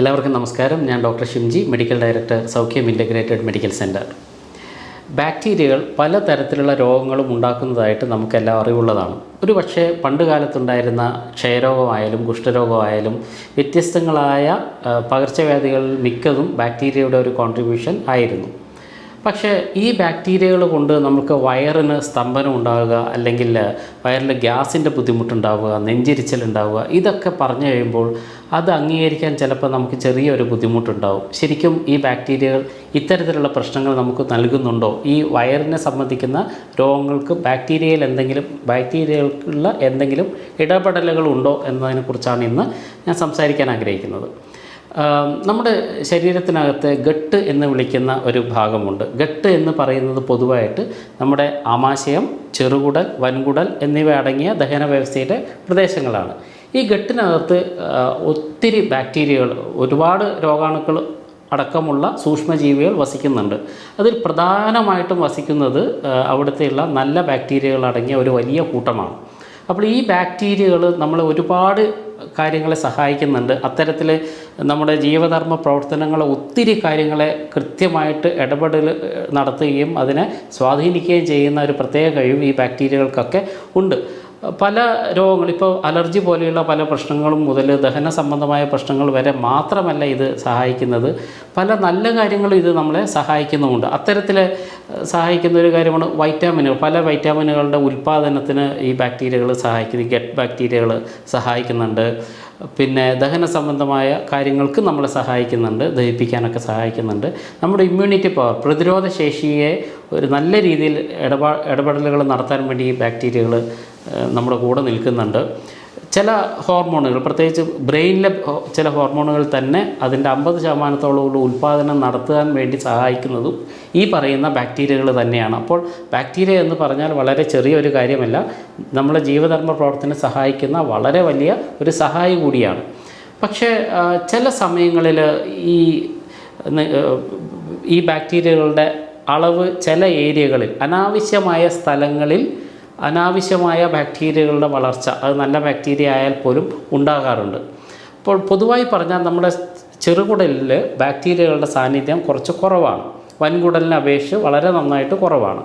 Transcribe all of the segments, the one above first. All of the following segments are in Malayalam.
എല്ലാവർക്കും നമസ്കാരം. ഞാൻ doctor Shimji medical director Saukhyam integrated medical centre ബാക്ടീരിയകൾ പലതരത്തിലുള്ള രോഗങ്ങളും ഉണ്ടാക്കുന്നതായിട്ട് നമുക്കെല്ലാം അറിവുള്ളതാണ്. ഒരു പക്ഷേ പണ്ട് കാലത്തുണ്ടായിരുന്ന ക്ഷയരോഗമായാലും കുഷ്ഠരോഗമായാലും വ്യത്യസ്തങ്ങളായ പകർച്ചവ്യാധികൾ മിക്കതും ബാക്ടീരിയയുടെ ഒരു കോൺട്രിബ്യൂഷൻ ആയിരുന്നു. പക്ഷേ ഈ ബാക്ടീരിയകൾ കൊണ്ട് നമുക്ക് വയറിന് സ്തംഭനം ഉണ്ടാവുക അല്ലെങ്കിൽ വയറിൽ ഗ്യാസിന്റെ ബുദ്ധിമുട്ടുണ്ടാവുക നെഞ്ചിരിച്ചിലുണ്ടാവുക ഇതൊക്കെ പറഞ്ഞു കഴിയുമ്പോൾ അത് അംഗീകരിക്കാൻ ചിലപ്പോൾ നമുക്ക് ചെറിയൊരു ബുദ്ധിമുട്ടുണ്ടാവും. ശരിക്കും ഈ ബാക്ടീരിയകൾ ഇത്തരത്തിലുള്ള പ്രശ്നങ്ങൾ നമുക്ക് നൽകുന്നുണ്ടോ? ഈ വയറിനെ സംബന്ധിക്കുന്ന രോഗങ്ങൾക്ക് ബാക്ടീരിയയിൽ എന്തെങ്കിലും ബാക്ടീരിയകൾക്കുള്ള എന്തെങ്കിലും ഇടപെടലുകൾ ഉണ്ടോ എന്നതിനെക്കുറിച്ചാണ് ഇന്ന് ഞാൻ സംസാരിക്കാൻ ആഗ്രഹിക്കുന്നത്. നമ്മുടെ ശരീരത്തിനകത്ത് ഗട്ട് എന്ന് വിളിക്കുന്ന ഒരു ഭാഗമുണ്ട്. ഗട്ട് എന്ന് പറയുന്നത് പൊതുവായിട്ട് നമ്മുടെ ആമാശയം ചെറുകുടൽ വൻകുടൽ എന്നിവ അടങ്ങിയ ദഹന വ്യവസ്ഥയുടെ പ്രദേശങ്ങളാണ്. ഈ ഗട്ടിനകത്ത് ഒത്തിരി ബാക്ടീരിയകൾ ഒരുപാട് രോഗാണുക്കൾ അടക്കമുള്ള സൂക്ഷ്മജീവികൾ വസിക്കുന്നുണ്ട്. അതിൽ പ്രധാനമായിട്ടും വസിക്കുന്നത് അവിടുത്തെയുള്ള നല്ല ബാക്ടീരിയകൾ അടങ്ങിയ ഒരു വലിയ കൂട്ടമാണ്. അപ്പോൾ ഈ ബാക്ടീരിയകൾ നമ്മൾ ഒരുപാട് കാര്യങ്ങളെ സഹായിക്കുന്നുണ്ട്. അത്തരത്തിൽ നമ്മുടെ ജീവധർമ്മ പ്രവർത്തനങ്ങളെ ഒത്തിരി കാര്യങ്ങളെ കൃത്യമായിട്ട് ഇടപെടൽ നടത്തുകയും അതിനെ സ്വാധീനിക്കുകയും ചെയ്യുന്ന ഒരു പ്രത്യേക കഴിവ് ഈ ബാക്ടീരിയകൾക്കൊക്കെ ഉണ്ട്. പല രോഗങ്ങൾ ഇപ്പോൾ അലർജി പോലെയുള്ള പല പ്രശ്നങ്ങളും മുതൽ ദഹന സംബന്ധമായ പ്രശ്നങ്ങൾ വരെ മാത്രമല്ല ഇത് സഹായിക്കുന്നത്. പല നല്ല കാര്യങ്ങളും ഇത് നമ്മളെ സഹായിക്കുന്നുമുണ്ട്. അത്തരത്തിൽ സഹായിക്കുന്ന ഒരു കാര്യമാണ് വൈറ്റാമിനുകൾ. പല വൈറ്റാമിനുകളുടെ ഉൽപ്പാദനത്തിന് ഈ ബാക്ടീരിയകൾ സഹായിക്കുന്നു ഗട്ട് ബാക്ടീരിയകൾ സഹായിക്കുന്നുണ്ട്. പിന്നെ ദഹന സംബന്ധമായ കാര്യങ്ങൾക്ക് നമ്മളെ സഹായിക്കുന്നുണ്ട് ദഹിപ്പിക്കാനൊക്കെ സഹായിക്കുന്നുണ്ട്. നമ്മുടെ ഇമ്മ്യൂണിറ്റി പവർ പ്രതിരോധ ശേഷിയെ ഒരു നല്ല രീതിയിൽ ഇടപാ ഇടപെടലുകൾ നടത്താൻ വേണ്ടി ഈ ബാക്ടീരിയകൾ നമ്മുടെ കൂടെ നിൽക്കുന്നുണ്ട്. ചില ഹോർമോണുകൾ പ്രത്യേകിച്ച് ബ്രെയിനിലെ ചില ഹോർമോണുകൾ തന്നെ അതിന്റെ അമ്പത് ശതമാനത്തോളമുള്ള ഉൽപ്പാദനം നടത്താൻ വേണ്ടി സഹായിക്കുന്നതും ഈ പറയുന്ന ബാക്ടീരിയകൾ തന്നെയാണ്. അപ്പോൾ ബാക്ടീരിയ എന്ന് പറഞ്ഞാൽ വളരെ ചെറിയൊരു കാര്യമല്ല. നമ്മളെ ജീവധർമ്മ പ്രവർത്തനം സഹായിക്കുന്ന വളരെ വലിയ ഒരു സഹായി കൂടിയാണ്. പക്ഷേ ചില സമയങ്ങളിൽ ഈ ഈ ബാക്ടീരിയകളുടെ അളവ് ചില ഏരിയകളിൽ അനാവശ്യമായ സ്ഥലങ്ങളിൽ അനാവശ്യമായ ബാക്ടീരിയകളുടെ വളർച്ച അത് നല്ല ബാക്ടീരിയ ആയാൽ പോലും ഉണ്ടാകാറുണ്ട്. അപ്പോൾ പൊതുവായി പറഞ്ഞാൽ നമ്മുടെ ചെറുകുടലിൽ ബാക്ടീരിയകളുടെ സാന്നിധ്യം കുറച്ച് കുറവാണ്. വൻകുടലിനെ അപേക്ഷിച്ച് വളരെ നന്നായിട്ട് കുറവാണ്.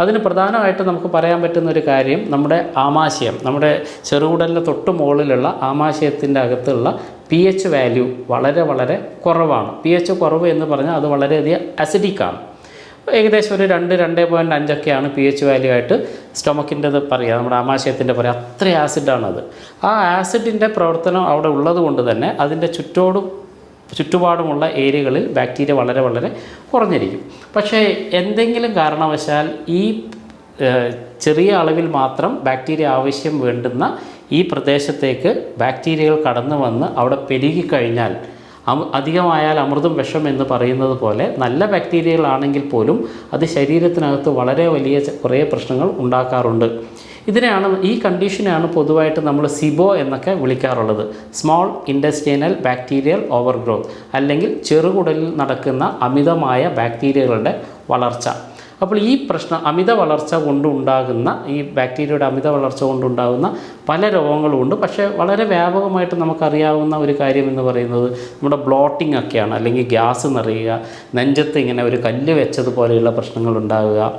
അതിന് പ്രധാനമായിട്ട് നമുക്ക് പറയാൻ പറ്റുന്ന ഒരു കാര്യം നമ്മുടെ ആമാശയം നമ്മുടെ ചെറുകുടലിന്റെ തൊട്ട് മുകളിലുള്ള ആമാശയത്തിന്റെ അകത്തുള്ള പി എച്ച് വാല്യൂ വളരെ വളരെ കുറവാണ്. പി എച്ച് കുറവ് എന്ന് പറഞ്ഞാൽ അത് വളരെയധികം അസിഡിക്കാണ് ഏകദേശം ഒരു രണ്ട് രണ്ട് പോയിന്റ് അഞ്ചൊക്കെയാണ് പി എച്ച് വാല്യൂ ആയിട്ട് സ്റ്റൊമക്കിന്റെത് പറയുക. നമ്മുടെ ആമാശയത്തിന്റെ പറയുക. അത്ര ആസിഡാണത് ആ ആസിഡിന്റെ പ്രവർത്തനം അവിടെ ഉള്ളത് കൊണ്ട് തന്നെ അതിന്റെ ചുറ്റോടും ചുറ്റുപാടുമുള്ള ഏരിയകളിൽ ബാക്ടീരിയ വളരെ വളരെ കുറഞ്ഞിരിക്കും. പക്ഷേ എന്തെങ്കിലും കാരണവശാൽ ഈ ചെറിയ അളവിൽ മാത്രം ബാക്ടീരിയ ആവശ്യം വേണ്ടുന്ന ഈ പ്രദേശത്തേക്ക് ബാക്ടീരിയകൾ കടന്നു വന്ന് അവിടെ പെരുകിക്കഴിഞ്ഞാൽ അധികമായാൽ അമൃതും വിഷം എന്ന് പറയുന്നത് പോലെ നല്ല ബാക്ടീരിയകളാണെങ്കിൽ പോലും അത് ശരീരത്തിനകത്ത് വളരെ വലിയ കുറേ പ്രശ്നങ്ങൾ ഉണ്ടാക്കാറുണ്ട്. ഇതിനെയാണ് ഈ കണ്ടീഷനെയാണ് പൊതുവായിട്ട് നമ്മൾ സിബോ എന്നൊക്കെ വിളിക്കാറുള്ളത്. സ്മോൾ ഇൻഡസ്റ്റൈനൽ ബാക്ടീരിയൽ ഓവർഗ്രോത്ത് അല്ലെങ്കിൽ ചെറുകുടലിൽ നടക്കുന്ന അമിതമായ ബാക്ടീരിയകളുടെ വളർച്ച. അപ്പോൾ ഈ പ്രശ്നം അമിത വളർച്ച കൊണ്ടുണ്ടാകുന്ന ഈ ബാക്ടീരിയയുടെ അമിത വളർച്ച കൊണ്ടുണ്ടാകുന്ന പല രോഗങ്ങളുമുണ്ട്. പക്ഷേ വളരെ വ്യാപകമായിട്ട് നമുക്കറിയാവുന്ന ഒരു കാര്യം എന്ന് പറയുന്നത് നമ്മുടെ ബ്ലോട്ടിംഗ് ഒക്കെയാണ്. അല്ലെങ്കിൽ ഗ്യാസ് നിറയുക നെഞ്ചത്ത് ഇങ്ങനെ ഒരു കല്ല് വെച്ചതുപോലെയുള്ള പ്രശ്നങ്ങൾ ഉണ്ടാകുക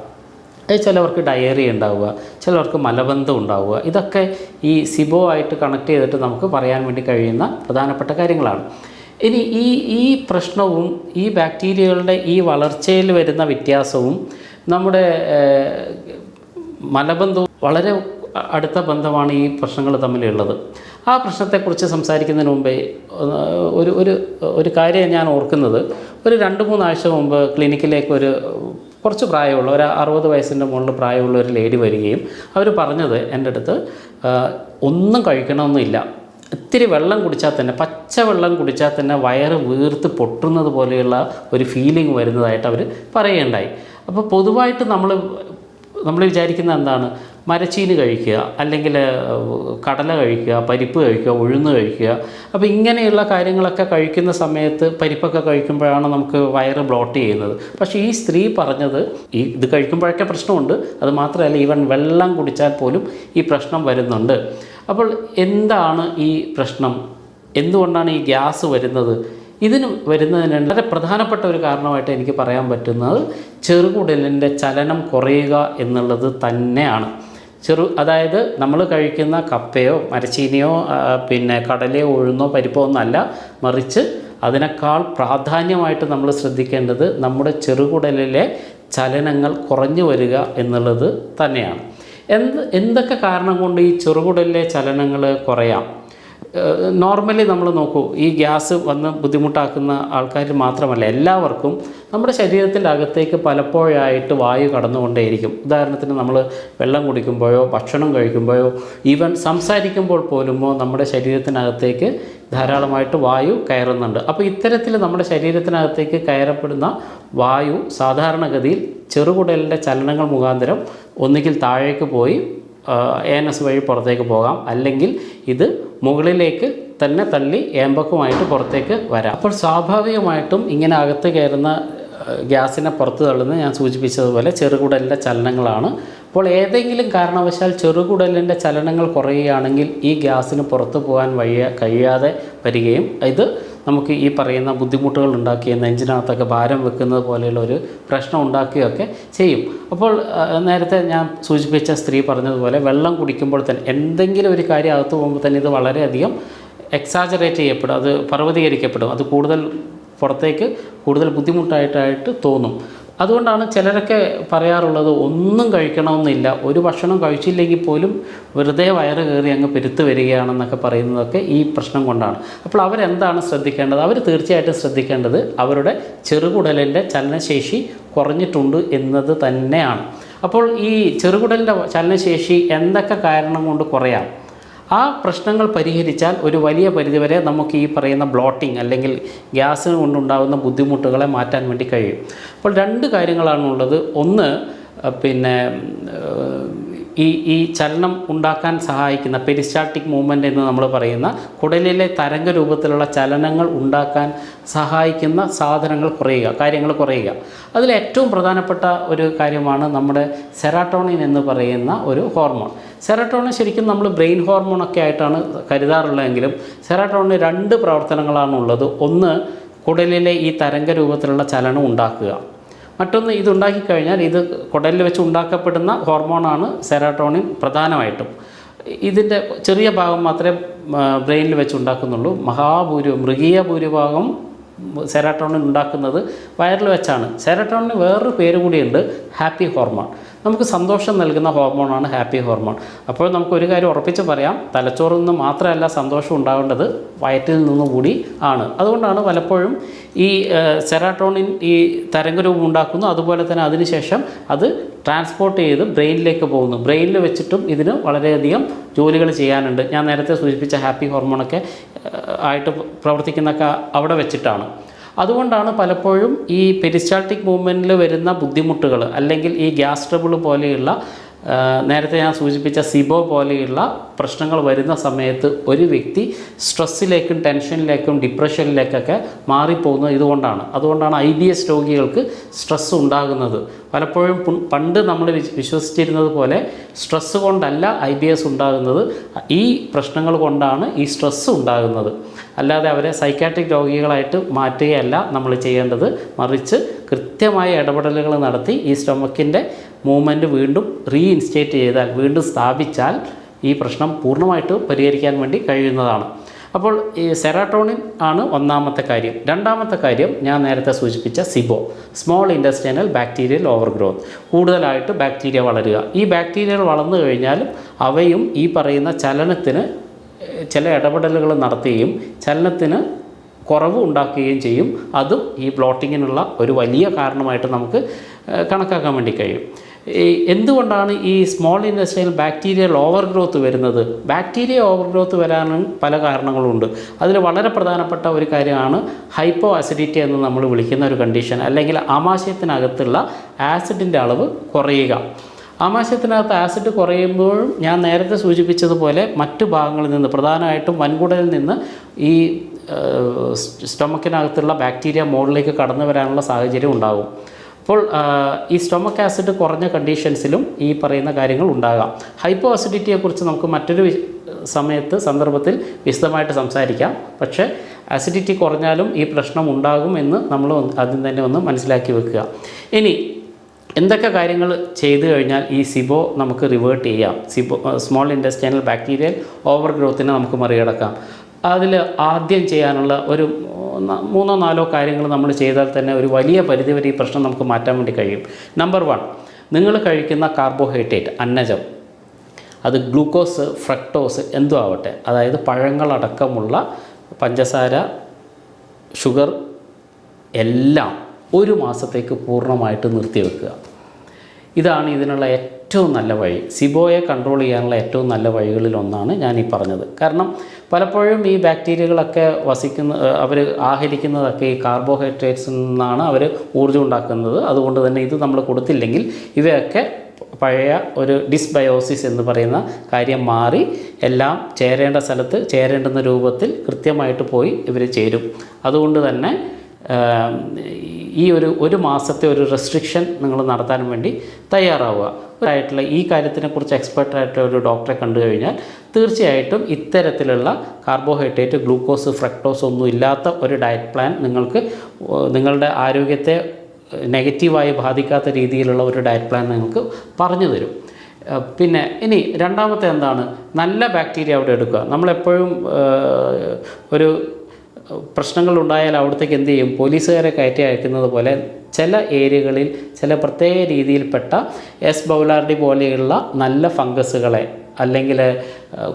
ചിലവർക്ക് ഡയറി ഉണ്ടാവുക ചിലവർക്ക് മലബന്ധം ഉണ്ടാവുക. ഇതൊക്കെ ഈ സിബോ ആയിട്ട് കണക്ട് ചെയ്തിട്ട് നമുക്ക് പറയാൻ വേണ്ടി കഴിയുന്ന പ്രധാനപ്പെട്ട കാര്യങ്ങളാണ്. ഇനി ഈ ഈ പ്രശ്നവും ഈ ബാക്ടീരിയകളുടെ ഈ വളർച്ചയിൽ വരുന്ന വ്യത്യാസവും നമ്മുടെ മലബന്ധു വളരെ അടുത്ത ബന്ധമാണ് ഈ പ്രശ്നങ്ങൾ തമ്മിലുള്ളത്. ആ പ്രശ്നത്തെക്കുറിച്ച് സംസാരിക്കുന്നതിന് മുമ്പേ ഒരു ഒരു ഒരു കാര്യം ഞാൻ ഓർക്കുന്നത്. ഒരു രണ്ട് മൂന്നാഴ്ച മുമ്പ് ക്ലിനിക്കിലേക്ക് ഒരു കുറച്ച് പ്രായമുള്ള ഒരു അറുപത് വയസ്സിന്റെ മുകളിൽ പ്രായമുള്ള ഒരു ലേഡി വരികയും അവർ പറഞ്ഞത് എന്റെ അടുത്ത് ഒന്നും കഴിക്കണമെന്നില്ല. ഇത്തിരി വെള്ളം കുടിച്ചാൽ തന്നെ പച്ച വെള്ളം കുടിച്ചാൽ തന്നെ വയറ് വീർത്ത് പൊട്ടുന്നത് പോലെയുള്ള ഒരു ഫീലിംഗ് വരുന്നതായിട്ട് അവർ പറയുകയുണ്ടായി. അപ്പോൾ പൊതുവായിട്ട് നമ്മൾ നമ്മൾ വിചാരിക്കുന്ന എന്താണ്? മരച്ചീന് കഴിക്കുക അല്ലെങ്കിൽ കടല കഴിക്കുക പരിപ്പ് കഴിക്കുക ഉഴുന്ന് കഴിക്കുക. അപ്പോൾ ഇങ്ങനെയുള്ള കാര്യങ്ങളൊക്കെ കഴിക്കുന്ന സമയത്ത് പരിപ്പൊക്കെ കഴിക്കുമ്പോഴാണ് നമുക്ക് വയറ് ബ്ലോട്ട് ചെയ്യുന്നത്. പക്ഷേ ഈ സ്ത്രീ പറഞ്ഞത് ഈ ഇത് കഴിക്കുമ്പോഴൊക്കെ പ്രശ്നമുണ്ട്. അത് മാത്രമല്ല ഈവൻ വെള്ളം കുടിച്ചാൽ പോലും ഈ പ്രശ്നം വരുന്നുണ്ട്. അപ്പോൾ എന്താണ് ഈ പ്രശ്നം? എന്തുകൊണ്ടാണ് ഈ ഗ്യാസ് വരുന്നത്? ഇതിന് വരുന്നതിന് വളരെ പ്രധാനപ്പെട്ട ഒരു കാരണമായിട്ട് എനിക്ക് പറയാൻ പറ്റുന്നത് ചെറുകുടലിന്റെ ചലനം കുറയുക എന്നുള്ളത് തന്നെയാണ്. ചെറു അതായത് നമ്മൾ കഴിക്കുന്ന കപ്പയോ മരച്ചീനിയോ പിന്നെ കടലയോ ഉഴുന്നോ പരിപ്പോ ഒന്നല്ല മറിച്ച് അതിനേക്കാൾ പ്രാധാന്യമായിട്ട് നമ്മൾ ശ്രദ്ധിക്കേണ്ടത് നമ്മുടെ ചെറുകുടലിലെ ചലനങ്ങൾ കുറഞ്ഞു വരിക എന്നുള്ളത് തന്നെയാണ്. എന്ത് എന്തൊക്കെ കാരണം കൊണ്ട് ഈ ചെറുകുടലിലെ ചലനങ്ങൾ കുറയാം? നോർമലി നമ്മൾ നോക്കൂ ഈ ഗ്യാസ് വന്ന് ബുദ്ധിമുട്ടാക്കുന്ന ആൾക്കാർ മാത്രമല്ല എല്ലാവർക്കും നമ്മുടെ ശരീരത്തിന്റെ അകത്തേക്ക് പലപ്പോഴായിട്ട് വായു കടന്നുകൊണ്ടേയിരിക്കും. ഉദാഹരണത്തിന് നമ്മൾ വെള്ളം കുടിക്കുമ്പോഴോ ഭക്ഷണം കഴിക്കുമ്പോഴോ ഈവൻ സംസാരിക്കുമ്പോൾ പോലുമോ നമ്മുടെ ശരീരത്തിനകത്തേക്ക് ധാരാളമായിട്ട് വായു കയറുന്നുണ്ട്. അപ്പോൾ ഇത്തരത്തിൽ നമ്മുടെ ശരീരത്തിനകത്തേക്ക് കയറപ്പെടുന്ന വായു സാധാരണഗതിയിൽ ചെറുകുടലിന്റെ ചലനങ്ങൾ മുഖാന്തരം ഒന്നുകിൽ താഴേക്ക് പോയി ഏനസ് വഴി പുറത്തേക്ക് പോകാം അല്ലെങ്കിൽ ഇത് മുകളിലേക്ക് തന്നെ തള്ളി ഏമ്പക്കുമായിട്ട് പുറത്തേക്ക് വരാം. അപ്പോൾ സ്വാഭാവികമായിട്ടും ഇങ്ങനെ അകത്ത് കയറുന്ന ഗ്യാസിനെ പുറത്ത് തള്ളുന്ന ഞാൻ സൂചിപ്പിച്ചതുപോലെ ചെറുകുടലിന്റെ ചലനങ്ങളാണ്. അപ്പോൾ ഏതെങ്കിലും കാരണവശാൽ ചെറുകുടലിന്റെ ചലനങ്ങൾ കുറയുകയാണെങ്കിൽ ഈ ഗ്യാസിന് പുറത്തു പോകാൻ വയ്യ കഴിയാതെ വരികയും ഇത് നമുക്ക് ഈ പറയുന്ന ബുദ്ധിമുട്ടുകൾ ഉണ്ടാക്കുകയും നെഞ്ചിനകത്തൊക്കെ ഭാരം വെക്കുന്നത് പോലെയുള്ള ഒരു പ്രശ്നം ഉണ്ടാക്കുകയൊക്കെ ചെയ്യും. അപ്പോൾ നേരത്തെ ഞാൻ സൂചിപ്പിച്ച സ്ത്രീ പറഞ്ഞതുപോലെ വെള്ളം കുടിക്കുമ്പോൾ തന്നെ എന്തെങ്കിലും ഒരു കാര്യം അകത്ത് പോകുമ്പോൾ തന്നെ ഇത് വളരെയധികം എക്സാജറേറ്റ് ചെയ്യപ്പെടും. അത് പർവതീകരിക്കപ്പെടും. അത് കൂടുതൽ പുറത്തേക്ക് കൂടുതൽ ബുദ്ധിമുട്ടായിട്ടായിട്ട് തോന്നും. അതുകൊണ്ടാണ് ചിലരൊക്കെ പറയാറുള്ളത് ഒന്നും കഴിക്കണമെന്നില്ല. ഒരു ഭക്ഷണം കഴിച്ചില്ലെങ്കിൽ പോലും വെറുതെ വയറ് കയറി അങ്ങ് പെരുത്ത് വരികയാണെന്നൊക്കെ പറയുന്നതൊക്കെ ഈ പ്രശ്നം കൊണ്ടാണ്. അപ്പോൾ അവരെന്താണ് ശ്രദ്ധിക്കേണ്ടത്? അവർ തീർച്ചയായിട്ടും ശ്രദ്ധിക്കേണ്ടത് അവരുടെ ചെറുകുടലിന്റെ ചലനശേഷി കുറഞ്ഞിട്ടുണ്ട് എന്നത് തന്നെയാണ്. അപ്പോൾ ഈ ചെറുകുടലിന്റെ ചലനശേഷി എന്തൊക്കെ കാരണം കൊണ്ട് കുറയാം? ആ പ്രശ്നങ്ങൾ പരിഹരിച്ചാൽ ഒരു വലിയ പരിധിവരെ നമുക്ക് ഈ പറയുന്ന ബ്ലോട്ടിംഗ് അല്ലെങ്കിൽ ഗ്യാസ് കൊണ്ടുണ്ടാകുന്ന ബുദ്ധിമുട്ടുകളെ മാറ്റാൻ വേണ്ടി കഴിയും. അപ്പോൾ രണ്ട് കാര്യങ്ങളാണുള്ളത്. ഒന്ന് പിന്നെ ഈ ഈ ചലനം ഉണ്ടാക്കാൻ സഹായിക്കുന്ന പെരിസ്റ്റാട്ടിക് മൂവ്മെന്റ് എന്ന് നമ്മൾ പറയുന്ന കുടലിലെ തരംഗ രൂപത്തിലുള്ള ചലനങ്ങൾ ഉണ്ടാക്കാൻ സഹായിക്കുന്ന സാധനങ്ങൾ കുറയുക കാര്യങ്ങൾ കുറയുക. അതിൽ ഏറ്റവും പ്രധാനപ്പെട്ട ഒരു കാര്യമാണ് നമ്മുടെ സെറാട്ടോണിൻ എന്ന് പറയുന്ന ഒരു ഹോർമോൺ സെറാട്ടോണിൻ ശരിക്കും നമ്മൾ ബ്രെയിൻ ഹോർമോണൊക്കെ ആയിട്ടാണ് കരുതാറുള്ളതെങ്കിലും സെറട്ടോണിന് രണ്ട് പ്രവർത്തനങ്ങളാണുള്ളത്. ഒന്ന് കുടലിലെ ഈ തരംഗ രൂപത്തിലുള്ള ചലനം ഉണ്ടാക്കുക. മറ്റൊന്ന് ഇതുണ്ടാക്കിക്കഴിഞ്ഞാൽ ഇത് കുടലിൽ വെച്ച് ഉണ്ടാക്കപ്പെടുന്ന ഹോർമോണാണ് സെറാട്ടോണിൻ പ്രധാനമായിട്ടും. ഇതിന്റെ ചെറിയ ഭാഗം മാത്രമേ ബ്രെയിനിൽ വെച്ച് ഉണ്ടാക്കുന്നുള്ളൂ. മഹാഭൂരി മൃഗീയ ഭൂരിഭാഗം സെറാട്ടോണിൻ ഉണ്ടാക്കുന്നത് വയറിൽ വെച്ചാണ്. സെറാട്ടോണിന് വേറൊരു പേര് കൂടിയുണ്ട് ഹാപ്പി ഹോർമോൺ. നമുക്ക് സന്തോഷം നൽകുന്ന ഹോർമോണാണ് ഹാപ്പി ഹോർമോൺ. അപ്പോൾ നമുക്കൊരു കാര്യം ഉറപ്പിച്ച് പറയാം. തലച്ചോറിൽ നിന്ന് മാത്രമല്ല സന്തോഷം ഉണ്ടാവേണ്ടത് വയറ്റിൽ നിന്നും കൂടി ആണ്. അതുകൊണ്ടാണ് പലപ്പോഴും ഈ സെറാട്ടോണിൻ ഈ തരംഗരൂപം ഉണ്ടാക്കുന്നു. അതുപോലെ തന്നെ അതിനുശേഷം അത് ട്രാൻസ്പോർട്ട് ചെയ്ത് ബ്രെയിനിലേക്ക് പോകുന്നു. ബ്രെയിനിൽ വെച്ചിട്ടും ഇതിന് വളരെയധികം ജോലികൾ ചെയ്യാനുണ്ട്. ഞാൻ നേരത്തെ സൂചിപ്പിച്ച ഹാപ്പി ഹോർമോണൊക്കെ ആയിട്ട് പ്രവർത്തിക്കുന്നൊക്കെ അവിടെ വെച്ചിട്ടാണ്. അതുകൊണ്ടാണ് പലപ്പോഴും ഈ പെരിസ്റ്റാൾട്ടിക് മൂവ്മെന്റിൽ വരുന്ന ബുദ്ധിമുട്ടുകൾ അല്ലെങ്കിൽ ഈ ഗ്യാസ് ട്രബിൾ പോലെയുള്ള നേരത്തെ ഞാൻ സൂചിപ്പിച്ച സിബോ പോലെയുള്ള പ്രശ്നങ്ങൾ വരുന്ന സമയത്ത് ഒരു വ്യക്തി സ്ട്രെസ്സിലേക്കും ടെൻഷനിലേക്കും ഡിപ്രഷനിലേക്കൊക്കെ മാറിപ്പോകുന്നത് ഇതുകൊണ്ടാണ്. അതുകൊണ്ടാണ് ഐ ബി എസ് രോഗികൾക്ക് സ്ട്രെസ് ഉണ്ടാകുന്നത്. പലപ്പോഴും പണ്ട് നമ്മൾ വിശ്വസിച്ചിരുന്നത് പോലെ സ്ട്രെസ് കൊണ്ടല്ല ഐ ബി എസ് ഉണ്ടാകുന്നത്. ഈ പ്രശ്നങ്ങൾ കൊണ്ടാണ് ഈ സ്ട്രെസ് ഉണ്ടാകുന്നത്. അല്ലാതെ അവരെ സൈക്കാട്രിക് രോഗികളായിട്ട് മാറ്റുകയല്ല നമ്മൾ ചെയ്യേണ്ടത്. മറിച്ച് കൃത്യമായ ഇടപെടലുകൾ നടത്തി ഈ സ്റ്റൊമക്കിന്റെ മൂവ്മെന്റ് വീണ്ടും റീഇൻസ്റ്റേറ്റ് ചെയ്താൽ വീണ്ടും സ്ഥാപിച്ചാൽ ഈ പ്രശ്നം പൂർണമായിട്ട് പരിഹരിക്കാൻ വേണ്ടി കഴിയുന്നതാണ്. അപ്പോൾ ഈ സെറാട്ടോണിൻ ആണ് ഒന്നാമത്തെ കാര്യം. രണ്ടാമത്തെ കാര്യം ഞാൻ നേരത്തെ സൂചിപ്പിച്ച SIBO small industrial bacterial overgrowth കൂടുതലായിട്ട് ബാക്ടീരിയ വളരുക. ഈ ബാക്ടീരിയകൾ വളർന്നു കഴിഞ്ഞാലും അവയും ഈ പറയുന്ന ചലനത്തിന് ചില ഇടപെടലുകൾ നടത്തുകയും ചലനത്തിന് കുറവ് ഉണ്ടാക്കുകയും ചെയ്യും. അതും ഈ ബ്ലോട്ടിങ്ങിനുള്ള ഒരു വലിയ കാരണമായിട്ട് നമുക്ക് കണക്കാക്കാൻ വേണ്ടി കഴിയും. ഈ എന്തുകൊണ്ടാണ് ഈ small industrial bacterial overgrowth വരുന്നത്? ബാക്ടീരിയ ഓവർ ഗ്രോത്ത് വരാനും പല കാരണങ്ങളുണ്ട്. അതിൽ വളരെ പ്രധാനപ്പെട്ട ഒരു കാര്യമാണ് ഹൈപ്പോ ആസിഡിറ്റി എന്ന് നമ്മൾ വിളിക്കുന്ന ഒരു കണ്ടീഷൻ അല്ലെങ്കിൽ ആമാശയത്തിനകത്തുള്ള ആസിഡിന്റെ അളവ് കുറയുക. ആമാശയത്തിനകത്ത് ആസിഡ് കുറയുമ്പോഴും ഞാൻ നേരത്തെ സൂചിപ്പിച്ചതുപോലെ മറ്റു ഭാഗങ്ങളിൽ നിന്ന് പ്രധാനമായിട്ടും വൻകുടലിൽ നിന്ന് ഈ സ്റ്റൊമക്കിനകത്തുള്ള ബാക്ടീരിയ മോഡിലേക്ക് കടന്നു വരാനുള്ള സാഹചര്യം ഉണ്ടാകും അപ്പോൾ ഈ സ്റ്റൊമക് ആസിഡ് കുറഞ്ഞ കണ്ടീഷൻസിലും ഈ പറയുന്ന കാര്യങ്ങൾ ഉണ്ടാകാം. ഹൈപ്പോ അസിഡിറ്റിയെക്കുറിച്ച് നമുക്ക് മറ്റൊരു സമയത്ത് സന്ദർഭത്തിൽ വിശദമായിട്ട് സംസാരിക്കാം. പക്ഷേ ആസിഡിറ്റി കുറഞ്ഞാലും ഈ പ്രശ്നം ഉണ്ടാകും എന്ന് നമ്മൾ ആദ്യം തന്നെ ഒന്ന് മനസ്സിലാക്കി വെക്കുക. ഇനി എന്തൊക്കെ കാര്യങ്ങൾ ചെയ്തു കഴിഞ്ഞാൽ ഈ സിബോ നമുക്ക് റിവേർട്ട് ചെയ്യാം? SIBO small intestinal bacterial over ഗ്രോത്തിനെ നമുക്ക് മറികടക്കാം. അതിൽ ആദ്യം ചെയ്യാനുള്ള ഒരു മൂന്നോ നാലോ കാര്യങ്ങൾ നമ്മൾ ചെയ്താൽ തന്നെ ഒരു വലിയ പരിധി വരെ ഈ പ്രശ്നം നമുക്ക് മാറ്റാൻ വേണ്ടി കഴിയും. നമ്പർ വൺ നിങ്ങൾ കഴിക്കുന്ന കാർബോഹൈഡ്രേറ്റ് അന്നജം അത് ഗ്ലൂക്കോസ് ഫ്രക്ടോസ് എന്തും ആവട്ടെ അതായത് പഴങ്ങളടക്കമുള്ള പഞ്ചസാര ഷുഗർ എല്ലാം ഒരു മാസത്തേക്ക് പൂർണമായിട്ട് നിർത്തിവെക്കുക ഇതാണ് ഇതിനുള്ള ഏറ്റവും നല്ല വഴി. സിബോയെ കൺട്രോൾ ചെയ്യാനുള്ള ഏറ്റവും നല്ല വഴികളിൽ ഒന്നാണ് ഞാൻ ഈ പറഞ്ഞത്. കാരണം പലപ്പോഴും ഈ ബാക്ടീരിയകളൊക്കെ വസിക്കുന്ന അവർ ആഹരിക്കുന്നതൊക്കെ ഈ കാർബോഹൈഡ്രേറ്റ്സിൽ നിന്നാണ് അവർ ഊർജം ഉണ്ടാക്കുന്നത്. അതുകൊണ്ട് തന്നെ ഇത് നമ്മൾ കൊടുത്തില്ലെങ്കിൽ ഇവയൊക്കെ പഴയ ഒരു ഡിസ്ബയോസിസ് എന്ന് പറയുന്ന കാര്യം മാറി എല്ലാം ചേരേണ്ട സ്ഥലത്ത് ചേരേണ്ടുന്ന രൂപത്തിൽ കൃത്യമായിട്ട് പോയി ഇവർ ചേരും. അതുകൊണ്ട് തന്നെ ഈ ഒരു ഒരു മാസത്തെ ഒരു റെസ്ട്രിക്ഷൻ നിങ്ങൾ നടത്താൻ വേണ്ടി തയ്യാറാവുക. ആയിട്ടുള്ള ഈ കാര്യത്തിനെക്കുറിച്ച് എക്സ്പെർട്ടായിട്ടുള്ള ഒരു ഡോക്ടറെ കണ്ടു കഴിഞ്ഞാൽ തീർച്ചയായിട്ടും ഇത്തരത്തിലുള്ള കാർബോഹൈഡ്രേറ്റ് ഗ്ലൂക്കോസ് ഫ്രക്ടോസ് ഒന്നും ഇല്ലാത്ത ഒരു ഡയറ്റ് പ്ലാൻ നിങ്ങൾക്ക് നിങ്ങളുടെ ആരോഗ്യത്തെ നെഗറ്റീവായി ബാധിക്കാത്ത രീതിയിലുള്ള ഒരു ഡയറ്റ് പ്ലാൻ നിങ്ങൾക്ക് പറഞ്ഞു തരും. പിന്നെ ഇനി രണ്ടാമത്തെ എന്താണ്? നല്ല ബാക്ടീരിയ അവിടെ എടുക്കുക. നമ്മളെപ്പോഴും ഒരു പ്രശ്നങ്ങൾ ഉണ്ടായാൽ അവിടത്തേക്ക് എന്ത് ചെയ്യും? പോലീസുകാരെ കയറ്റി അയക്കുന്നത് പോലെ ചില ഏരിയകളിൽ ചില പ്രത്യേക രീതിയിൽപ്പെട്ട എസ് ബൗലാർഡി പോലെയുള്ള നല്ല ഫംഗസുകളെ അല്ലെങ്കിൽ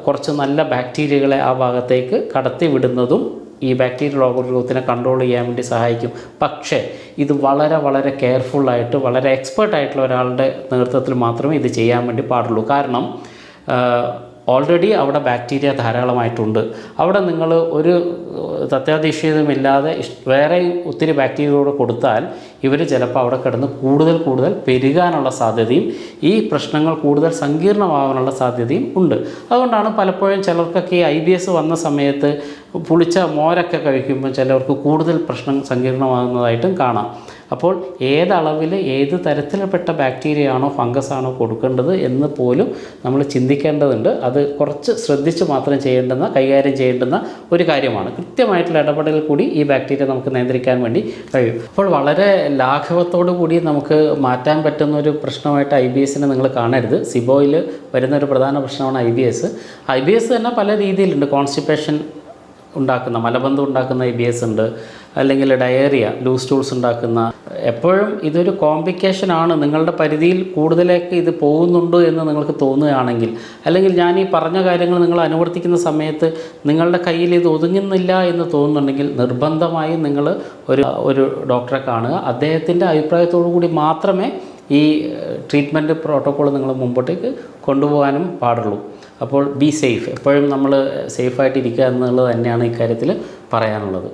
കുറച്ച് നല്ല ബാക്ടീരിയകളെ ആ ഭാഗത്തേക്ക് കടത്തി വിടുന്നതും ഈ ബാക്ടീരിയ രോഗത്തിനെ കൺട്രോൾ ചെയ്യാൻ വേണ്ടി സഹായിക്കും. പക്ഷേ ഇത് വളരെ വളരെ കെയർഫുള്ളായിട്ട് വളരെ എക്സ്പേർട്ട് ആയിട്ടുള്ള ഒരാളുടെ നേതൃത്വത്തിൽ മാത്രമേ ഇത് ചെയ്യാൻ വേണ്ടി പാടുള്ളൂ. കാരണം ഓൾറെഡി അവിടെ ബാക്ടീരിയ ധാരാളമായിട്ടുണ്ട്. അവിടെ നിങ്ങൾ ഒരു തത്യാധീക്ഷിതമില്ലാതെ വേറെ ഒത്തിരി ബാക്ടീരിയയോട് കൂടെ കൊടുത്താൽ ഇവർ ചിലപ്പോൾ അവിടെ കിടന്ന് കൂടുതൽ കൂടുതൽ പെരുകാനുള്ള സാധ്യതയും ഈ പ്രശ്നങ്ങൾ കൂടുതൽ സങ്കീർണമാകാനുള്ള സാധ്യതയും ഉണ്ട്. അതുകൊണ്ടാണ് പലപ്പോഴും ചിലർക്കൊക്കെ ഈ ഐ ബി എസ് വന്ന സമയത്ത് പുളിച്ച മോരൊക്കെ കഴിക്കുമ്പോൾ ചിലവർക്ക് കൂടുതൽ പ്രശ്നം സങ്കീർണമാകുന്നതായിട്ടും കാണാം. അപ്പോൾ ഏതളവിൽ ഏത് തരത്തിൽപ്പെട്ട ബാക്ടീരിയ ആണോ ഫംഗസ് ആണോ കൊടുക്കേണ്ടത് എന്ന് പോലും നമ്മൾ ചിന്തിക്കേണ്ടതുണ്ട്. അത് കുറച്ച് ശ്രദ്ധിച്ച് മാത്രം ചെയ്യേണ്ടുന്ന കൈകാര്യം ചെയ്യേണ്ടുന്ന ഒരു കാര്യമാണ്. കൃത്യമായിട്ടുള്ള ഇടപെടൽ കൂടി ഈ ബാക്ടീരിയ നമുക്ക് നിയന്ത്രിക്കാൻ വേണ്ടി കഴിയും. അപ്പോൾ വളരെ ലാഘവത്തോടു കൂടി നമുക്ക് മാറ്റാൻ പറ്റുന്ന ഒരു പ്രശ്നമായിട്ട് ഐ ബി എസിനെ നിങ്ങൾ കാണരുത്. സിബോയിൽ വരുന്ന ഒരു പ്രധാന പ്രശ്നമാണ് I B S. I B S തന്നെ പല രീതിയിലുണ്ട്. കോൺസ്റ്റിപ്പേഷൻ ഉണ്ടാക്കുന്ന മലബന്ധം ഉണ്ടാക്കുന്ന ഐ ബി എസ് ഉണ്ട്. അല്ലെങ്കിൽ ഡയേറിയ ലൂസ് ടൂൾസ് ഉണ്ടാക്കുന്ന. എപ്പോഴും ഇതൊരു കോംപ്ലിക്കേഷൻ ആണ്. നിങ്ങളുടെ പരിധിയിൽ കൂടുതലേക്ക് ഇത് പോകുന്നുണ്ടോ എന്ന് നിങ്ങൾക്ക് തോന്നുകയാണെങ്കിൽ അല്ലെങ്കിൽ ഞാൻ ഈ പറഞ്ഞ കാര്യങ്ങൾ നിങ്ങൾ അനുവർത്തിക്കുന്ന സമയത്ത് നിങ്ങളുടെ കയ്യിൽ ഇത് ഒതുങ്ങുന്നില്ല എന്ന് തോന്നുന്നുണ്ടെങ്കിൽ നിർബന്ധമായും നിങ്ങൾ ഒരു ഒരു ഡോക്ടറെ കാണുക. അദ്ദേഹത്തിന്റെ അഭിപ്രായത്തോടു കൂടി മാത്രമേ ഈ ട്രീറ്റ്മെന്റ് പ്രോട്ടോക്കോൾ നിങ്ങൾ മുമ്പോട്ടേക്ക് കൊണ്ടുപോകാനും പാടുള്ളൂ. അപ്പോൾ ബി സേഫ് എപ്പോഴും നമ്മൾ സേഫായിട്ടിരിക്കുക എന്നുള്ളത് തന്നെയാണ് ഇക്കാര്യത്തിൽ പറയാനുള്ളത്.